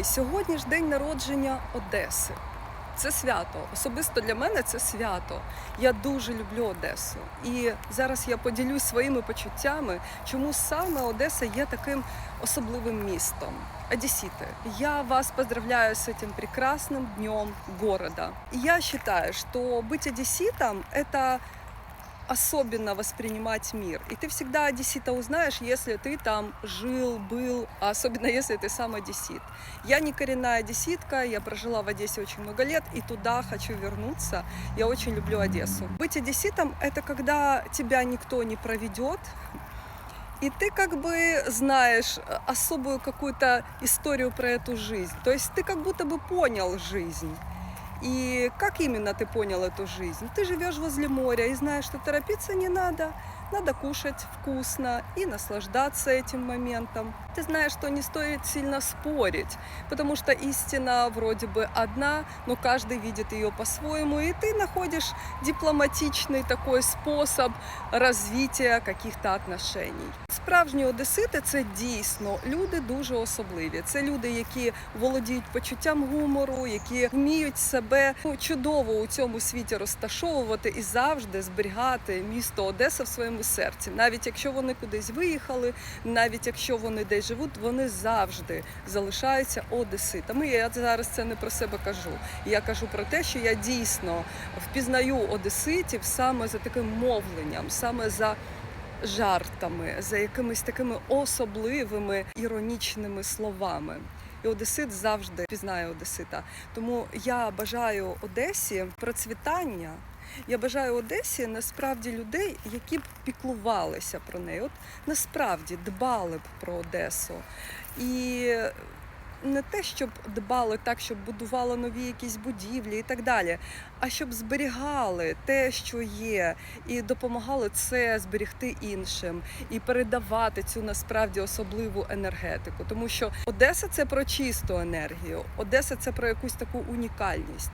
Друзі, сьогодні ж день народження Одеси. Це свято. Особисто для мене це свято. Я дуже люблю Одесу. І зараз я поділюсь своїми почуттями, чому саме Одеса є таким особливим містом. Одесситы, я вас поздравляю с этим прекрасным днем города. И я считаю, что быть одесситом – это Особенно воспринимать мир. И ты всегда одессита узнаешь, если ты там жил, был, а особенно если ты сам одессит. Я не коренная одесситка, я прожила в Одессе очень много лет, и туда хочу вернуться. Я очень люблю Одессу. Быть одесситом – это когда тебя никто не проведет, и ты как бы знаешь э, особую какую-то историю про эту жизнь. То есть ты как будто бы понял жизнь. И как именно ты понял эту жизнь? Ты живешь возле моря и знаешь, что торопиться не надо. Надо кушать вкусно и наслаждаться этим моментом. Ты знаешь, что не стоит сильно спорить, потому что истина вроде бы одна, но каждый видит ее по-своему, и ты находишь дипломатичный такой способ развития каких-то отношений. Справжні одесити це дійсно люди дуже особливі. Це люди, які володіють почуттям гумору, які вміють себе чудово у цьому світі розташовувати і завжди зберігати місто Одеса в своєму серці. Навіть якщо вони кудись виїхали, навіть якщо вони десь живуть, вони завжди залишаються одеситами. Я зараз це не про себе кажу. Я кажу про те, що я дійсно впізнаю одеситів саме за таким мовленням, саме за жартами, за якимись такими особливими іронічними словами. І Одесит завжди пізнає Одесита. Тому я бажаю Одесі процвітання. Я бажаю Одесі насправді людей, які б піклувалися про неї. От насправді дбали б про Одесу. І не те, щоб дбали так, щоб будували нові якісь будівлі і так далі, а щоб зберігали те, що є, і допомагали це зберігти іншим, і передавати цю насправді особливу енергетику. Тому що Одеса це про чисту енергію, Одеса це про якусь таку унікальність.